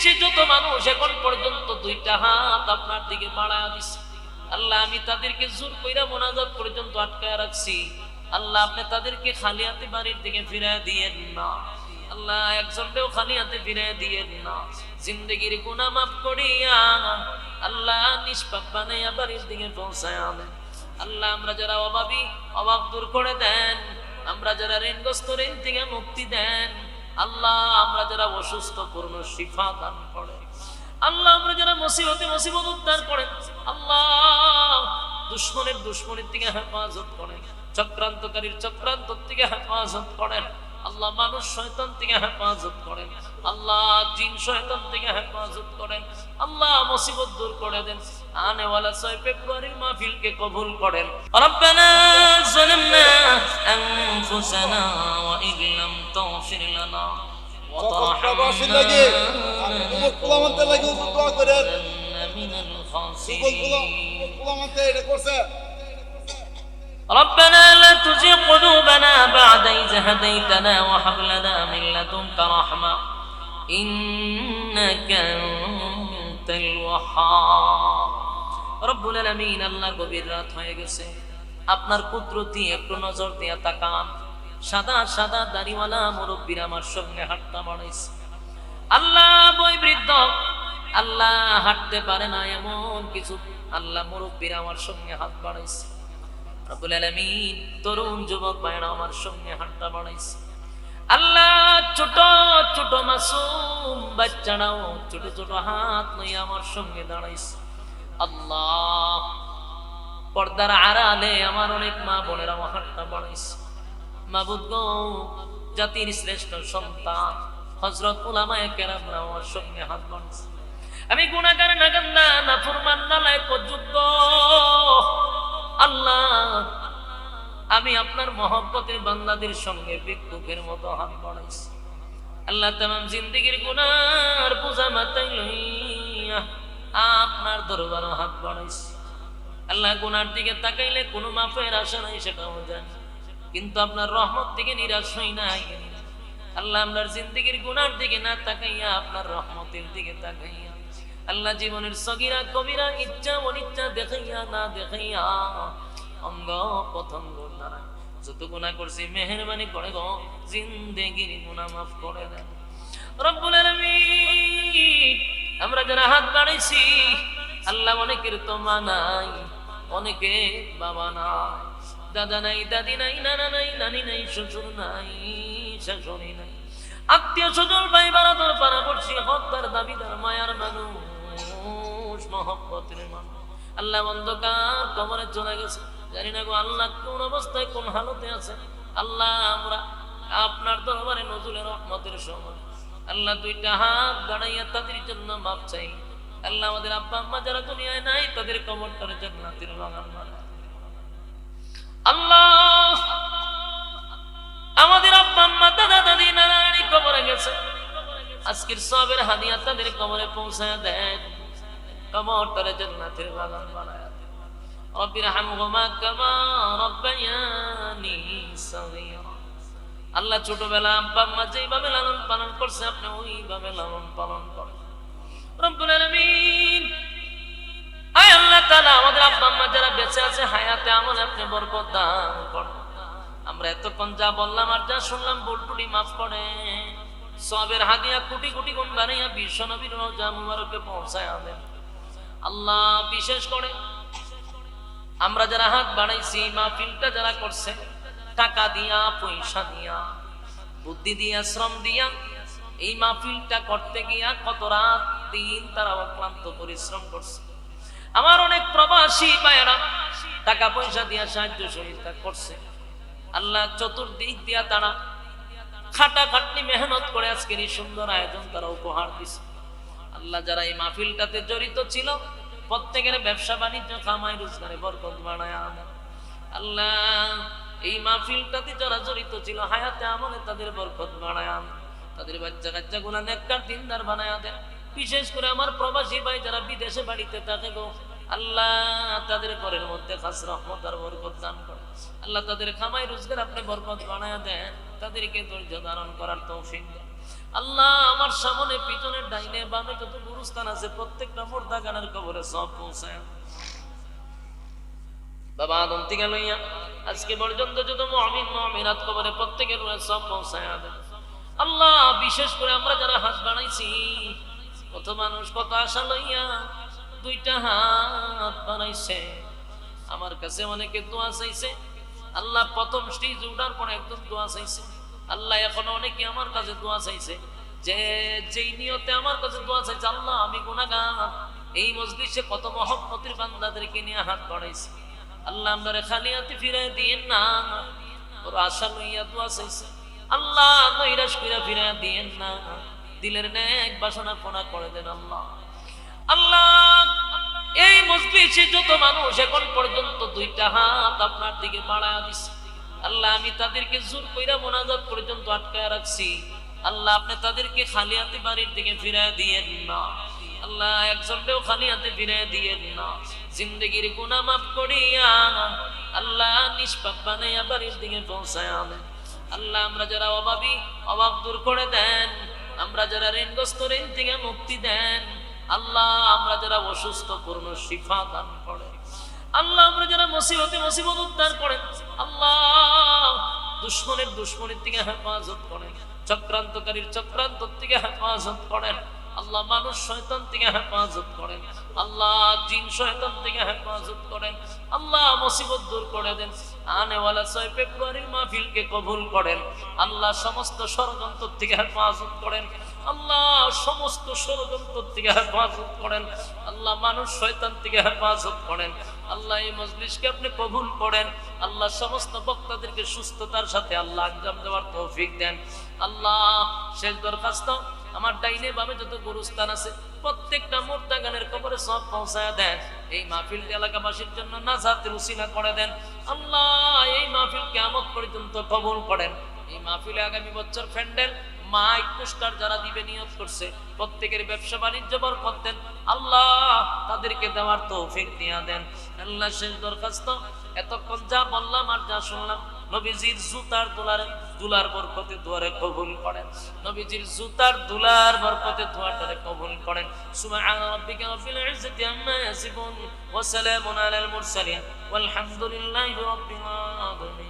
পৃথিবীর যত মানুষ এখন পর্যন্ত দুইটা হাত আপনার দিকে বাড়ায় দিছে। আল্লাহ, আমি তাদেরকে জোর কইরা মোনাজাত পর্যন্ত আটকায় রাখছি। আল্লাহ, আপনি তাদেরকে খালি হাতে বাড়ির দিকে ফিরে দিয়েন না। আল্লাহ, একজনকেও খালি হাতে ফিরে দিয়েন না। জিন্দগির গুনাহ মাফ করিয়া আল্লাহ নিষ্পাপ বানাইয়া বাড়ির দিকে পৌঁছায় আনেন আল্লাহ, আমরা যারা অভাবী, অভাব দূর করে দেন। আমরা যারা ঋণগ্রস্ত, ঋণ থেকে মুক্তি দেন। আল্লাহ আমরা যারা অসুস্থ পূর্ণ শিফা দান করে। আল্লাহ আমরা যারা মুসিবতে মুসিবত উদ্ধার করেন আল্লাহ দুশ্মনের দুশ্মনের থেকে হেফাজত করেন চক্রান্তকারীর চক্রান্ত থেকে হেফাজত করেন আল্লাহ মানুষ শয়তান থেকে হেফাজত করেন আল্লাহ জিন শয়তান থেকে হেফাজত করেন আল্লাহ মুসিবত দূর করে দেন। آنے والا سوئے فبروری محفل کے قبول کریں ربنا ظلمنا انفسنا وإن لم تغفر لنا وترحمنا من الخاسرين ربنا لا تزغ قلوبنا بعد إذ هديتنا وهب لنا من لدنك رحمة إنك أنت الوهاب রব্বুল আলমিন আল্লাহ গভীর রাত হয়ে গেছে। আপনার কুদরতি একটু নজর দিয়া তাকান। সাদা সাদা দাড়িওয়ালা মুরব্বীর আমার সঙ্গে হাঁটতা বাড়াইছে আল্লাহ বৈবৃদ্ধ আল্লাহ হাঁটতে পারে না এমন কিছু। আল্লাহ মুরব্বীর আমার সঙ্গে হাত বাড়াইছে। রব্বুল আলমিন তরুণ যুবক ভাইরা আমার সঙ্গে হাঁটতা বাড়াইছে। আল্লাহ ছোট ছোট মাসুম বাচ্চা নাও ছোট ছোট হাত লইয়া আমার সঙ্গে দাঁড়াইছে। আল্লাহ। পর্দার আড়ালে আমার অনেক মা বোনেরা আমার হাতটা বাড়াইছে মাবুদ গো জাতির শ্রেষ্ঠ সন্তান হজরত উলামায়ে কেরামরা আমার সঙ্গে হাত বাড়াইছে। আমি গুণাগার নাগান্দা না ফুরমান নালায় যোগ্য আল্লাহ, আমি আপনার মহব্বতের বান্দাদের সঙ্গে বিক্ষোভের মতো হাত বাড়াইছি। আল্লাহ তামাম জিন্দগির গুনার বোঝা মাথায় লইয়া আপনার দরবারও হাত বাড়াইছি। আল্লাহ গুনার দিকে তাকাইলে কোনো মাফের আশা নাই, সেটাও জানি। কিন্তু আপনার রহমত দিকে নিরাশ হই নাই। আল্লাহ আপনার জিন্দগির গুনার দিকে না তাকাইয়া আপনার রহমতের দিকে তাকাইয়া আল্লাহ জীবনের সগিরা, কবিরা, ইচ্ছা, অনিচ্ছা দেখাইয়া, না দেখাইয়া অঙ্গ পতঙ্গ দ্বারা যত গুণা করছি, মেহরবানি করে গো, জিন্দেগির গুণা মাফ করে দেন। রব্বুল আলামিন আমরা যারা হাত বাড়াইছি, আল্লাহ অনেকের তো মা নাই, অনেকে বাবা নাই। দাদা নাই, দাদি নাই, নানা নাই, নানি নাই, শ্বশুর নাই, শাশুড়ি নাই। আত্মীয় স্বজন, ভাই বারাদর পাড়া পড়ছি হত্যার দাবিদার, মায়ার মানুষ, মহব্বতের মানুষ। আল্লাহ অন্ধকার কবরে চলে গেছে। জানি না গো আল্লাহ কোন অবস্থায় কোন হালতে আছে। আল্লাহ আমরা আপনার দরবারে নজরুলের রহমতের সময় আল্লাহ দুইটা হাত দাঁড়াইয়া তাদের জন্য মাপ চাই। আল্লাহ আমাদের আব্বা আম্মা যারা দুনিয়ায় নাই, তাদের কবরটার জান্নাতের বাগান আল্লাহ! আমাদের দাদা কবরে গেছে। কবরে দেন। আল্লাহ ছোটবেলা আব্বা আম্মা যেইভাবে লালন পালন করছে, আপনি ওইভাবে লালন পালন করেন। রব্বুল আলামিন। আয় আল্লাহ তাআলা, আমাদের আব্বা আম্মা যারা বেঁচে আছে, হায়াতে আমল আপনি বরকত দান করেন। আমরা এতক্ষণ যা বললাম আর যা শুনলাম বলটুটি মাফ করে সবের হাদিয়া কোটি কোটি গুণ বানাইয়া বিশ্ব নবীর রোজা মুবারকে পৌঁছায় আনেন। আল্লাহ বিশেষ করে আমরা যারা হাত বাড়াইছি, মাহফিলটা যারা করছে টাকা দিয়া, পয়সা দিয়া, বুদ্ধি দিয়া, শ্রম দিয়া এই মাহফিলটা করতে গিয়া কত রাত দিন তারা অক্লান্ত পরিশ্রম করছে। আমার অনেক প্রবাসী ভাইয়েরা টাকা পয়সা দিয়া সাহায্য সহযোগিতা করছে। আল্লাহ চতুর্দিক দিয়া তারা খাটা খাটনি মেহনত করে আজকের এই সুন্দর আয়োজন তারা উপহার দিছে। আল্লাহ যারা এই মাহফিলটাতে জড়িত ছিল, প্রত্যেকের ব্যবসা বাণিজ্য, কামাই, রোজগারে বরকত বাড়ায় আল্লাহ এই মাহফিলটাতে যারা জড়িত ছিল, হায়াতে আমলে তাদের বরকত বাড়ায় আনেন তাদের বাচ্চা কাচ্চা গুলা নেককার দিনদার বানায় দেন। বিশেষ করে আমার প্রবাসী ভাই যারা বিদেশে বাড়িতে থাকে গো, আল্লাহ তাদের ঘরের মধ্যে খাস রহমত আর বরকত দান করে আল্লাহ তাদের খামাই রোজগার আপনি বরকত বানায় দেন। তাদেরকে ধৈর্য ধারণ করার তৌফিক দেন। আল্লাহ আমার সামনে পিছনে ডাইনে বামে যত গুরুস্থান আছে, প্রত্যেকটা মোর্দা গানের কবরে সব পৌঁছায়। বাবা আদম থেকে লইয়া আজকে পর্যন্ত যত মমিন, মমিনাত কবরে প্রত্যেকের সব পৌঁছায় আল্লাহ, বিশেষ করে আমরা যারা হাত বানাইছি কত মানুষ কত আশা লইয়া দুইটা হাত বানাইছে আমার কাছে অনেকে দোয়া চাইছে, আল্লাহ প্রথম স্টেজ উঠার পর একদম দোয়া চাইছে। আল্লাহ এখন অনেকে আমার কাছে দোয়া চাইছে যে, যেই নিয়তে আমার কাছে দোয়া চাইছে, আল্লাহ আমি গুনাহগার। এই মজলিসে কত মহব্বতের বান্দাদেরকে নিয়ে হাত বাড়াইছি। আল্লাহ আমরা খালি হাতে ফিরে দিয়েন না। ওর আশা লইয়া দোয়া চাইছে। আল্লাহ নৈরাশ কইরা ফিরে দিয়েন না। দিলের নেক বাসনা পোনা করে দেন আল্লাহ। আল্লাহ, এই মজলিসে যত মানুষ এখন পর্যন্ত দুইটা হাত আপনার দিকে বাড়ায় দিছে। আল্লাহ, আমি তাদেরকে জোর কইরা মোনাজাত পর্যন্ত আটকায় রাখছি। আল্লাহ, আপনি তাদেরকে খালি হাতে বাড়ির দিকে ফিরায় দিয়েন না। আল্লাহ একজনকেও খালি হাতে ফিরায় দিয়েন না। জিন্দগির গুণা মাফ করিয়া আল্লাহ নিষ্পাপ বানাইয়া বাড়ির দিকে পৌঁছায় আল্লাহ, আমরা যারা অভাবী, অভাব দূর করে দেন। আমরা যারা ঋণগ্রস্ত, ঋণ থেকে মুক্তি দেন। আল্লাহ, আমরা যারা অসুস্থ, পূর্ণ শিফা দান করে। আল্লাহ, আমরা যারা মুসিবতে মুসিবত উদ্ধার করেন আল্লাহ, দুশ্মনের দুশ্মনের থেকে হেফাজত করেন চক্রান্তকারীর চক্রান্ত থেকে হেফাজত করেন আল্লাহ মানুষ শয়তান থেকে হেফাজত করেন। আল্লাহ জিন শয়তান থেকে হেফাজত করেন। আল্লাহ মুসিবত দূর করে দেন। আনেওয়ালা ছয় ফেব্রুয়ারির মাহফিলকে কবুল করেন। আল্লাহ সমস্ত ষড়যন্ত্র থেকে হেফাজত করেন। আল্লাহ সমস্ত ষড়যন্ত্র থেকে হেফাজত করেন। আল্লাহ মানুষ শয়তান থেকে হেফাজত করেন। আল্লাহ এই মজলিসকে আপনি কবুল করেন। আল্লাহ সমস্ত বক্তাদেরকে সুস্থতার সাথে আল্লাহ আঞ্জাম দেওয়ার তৌফিক দেন। আল্লাহ শেষ দরখাস্ত আমার ডাইনে বামে যত গুরুস্থান আছে, প্রত্যেকটা মোর্দা গানের কবরে সব পৌঁছায় দেন। এই মাহফিল এলাকাবাসীর জন্য নাজাতের উসিলা করে দেন। আল্লাহ, এই মাহফিল কেমন পর্যন্ত কবুল করেন। এই মাহফিলে আগামী বছর ফ্যান্ডেল মাইক পোস্টার যারা দিবে নিয়োগ করছে, প্রত্যেকের ব্যবসা বাণিজ্য বরকত দেন। আল্লাহ, তাদেরকে দেওয়ার তৌফিক দিয়া দেন। আল্লাহ শেষ দরখাস্ত। এতক্ষণ যা বললাম আর যা শুনলাম, নবীজির জুতার দুলার দুলার বরকতে দুয়ারে কবুল করেন। নবীজির জুতার দুলার বরকতে দুয়ারে কবুল করেন। সুবহান রাব্বিকা রাব্বিল ইজ্জাতি আম্মা ইয়াসিফুন ওয়া সালামুন আলাল মুরসালিন। ওয়ালহামদুলিল্লাহি রাব্বিল আলামিন।